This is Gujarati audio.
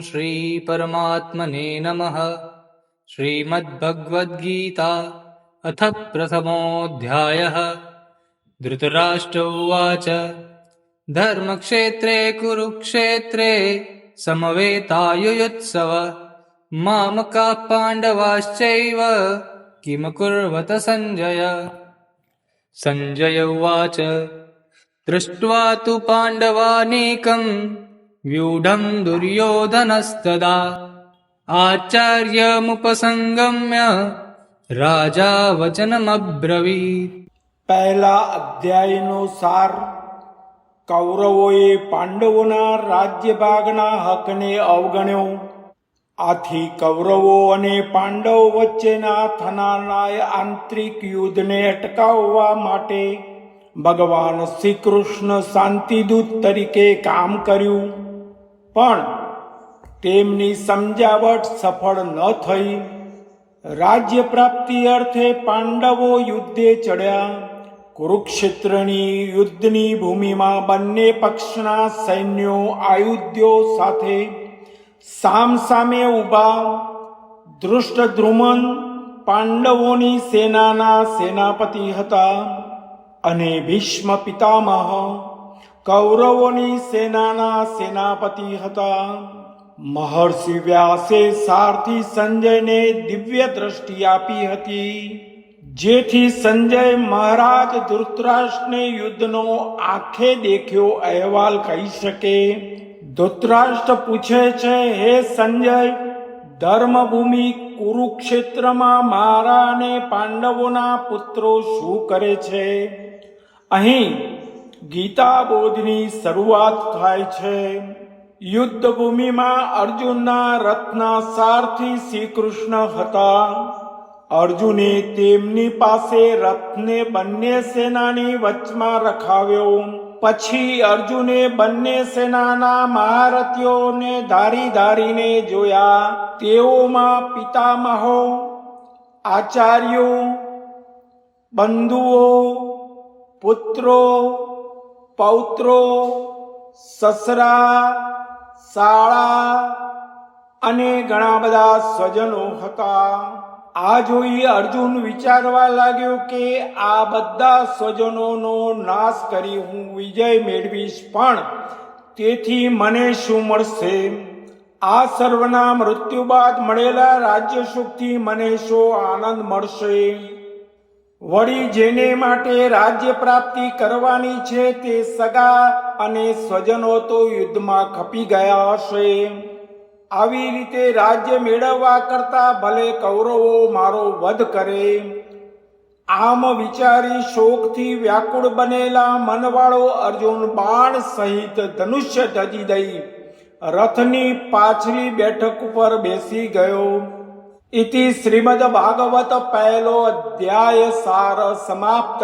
श्रीपरमात्मने नमः। श्रीमद्भगवद्गीता अथ प्रथमोऽध्यायः। धृतराष्ट्र उवाच। धर्मक्षेत्रे कुरुक्षेत्रे समवेतायुयुत्सव। मामकाः पाण्डवाश्चैव किमकुर्वत सञ्जय? सञ्जय उवाच। दृष्ट्वा तु पाण्डवानीकम् व्यूढम् दुर्योधनस्तदा आचार्यमुपसङ्गम्य राजा वचनमब्रवीत् પહેલા અધ્યાયનો સાર કૌરવોએ પાંડવોના રાજ્યભાગના હકને અવગણ્યો આથી કૌરવો અને પાંડવ વચ્ચેના થનારના આંતરિક યુદ્ધને અટકાવવા માટે ભગવાન શ્રી કૃષ્ણ શાંતિદૂત તરીકે કામ કર્યું પણ તેમની સમજાવટ સફળ ન થઈ. રાજ્ય પ્રાપ્તિ અર્થે પાંડવો યુદ્ધે ચડ્યા. કુરુક્ષેત્રની યુદ્ધની ભૂમિમાં બંને પક્ષના સૈન્યો આયુધ્યો સાથે સામ સામે ઊભા. દૃષ્ટદ્રુમન પાંડવોની સેનાના સેનાપતિ હતા અને ભીષ્મ પિતામહ કૌરવોની સેનાના સેનાપતિ હતા. મહર્ષિ વ્યાસે સારથી સંજયને દિવ્ય દ્રષ્ટિ આપી હતી. જેથી સંજય મહારાજ ધૃતરાષ્ટ્રને યુદ્ધનો આંખે દેખ્યો અહેવાલ કહી શકે. ધૃતરાષ્ટ્ર પૂછે છે, હે સંજય, ધર્મભૂમિ કુરુક્ષેત્રમાં મારા અને પાંડવોના પુત્રો શું કરે છે? અહીં ગીતા બોધની શરૂઆત થાય છે. યુદ્ધ ભૂમિમાં અર્જુનના રથના સારથી શ્રી કૃષ્ણ હતા. અર્જુને તેમની પાસે રથને બંને સેનાની વચમાં રખાવ્યો. પછી અર્જુને બંને સેનાના મહારથીઓને ધારી ધારીને જોયા. તેઓમાં પિતામહો, આચાર્યો, બંધુઓ, પુત્રો પૌત્રો, સસરા, શાળા અને ઘણા બધા સ્વજનો હતા. આ જોઈ અર્જુન વિચારવા લાગ્યો કે આ બધા સ્વજનોનો નાશ કરી હું વિજય મેળવીશ, પણ તેથી મને શું મળશે? આ સર્વના મૃત્યુ બાદ મળેલા રાજ્ય સુખથી મને શો આનંદ મળશે? વળી જેને માટે રાજ્ય પ્રાપ્તિ કરવાની છે તે સગા અને સ્વજનો તો યુદ્ધમાં ખપી ગયા હશે. આવી રીતે રાજ્ય મેળવવા કરતા ભલે કૌરવો મારો વધ કરે. આમ વિચારી શોકથી વ્યાકુળ બનેલા મનવાળો અર્જુન બાણ સહિત ધનુષ્ય ધજી દઈ રથની પાછલી બેઠક ઉપર બેસી ગયો. શ્રીમદ ભાગવત પહેલો અધ્યાય સાર સમાપ્ત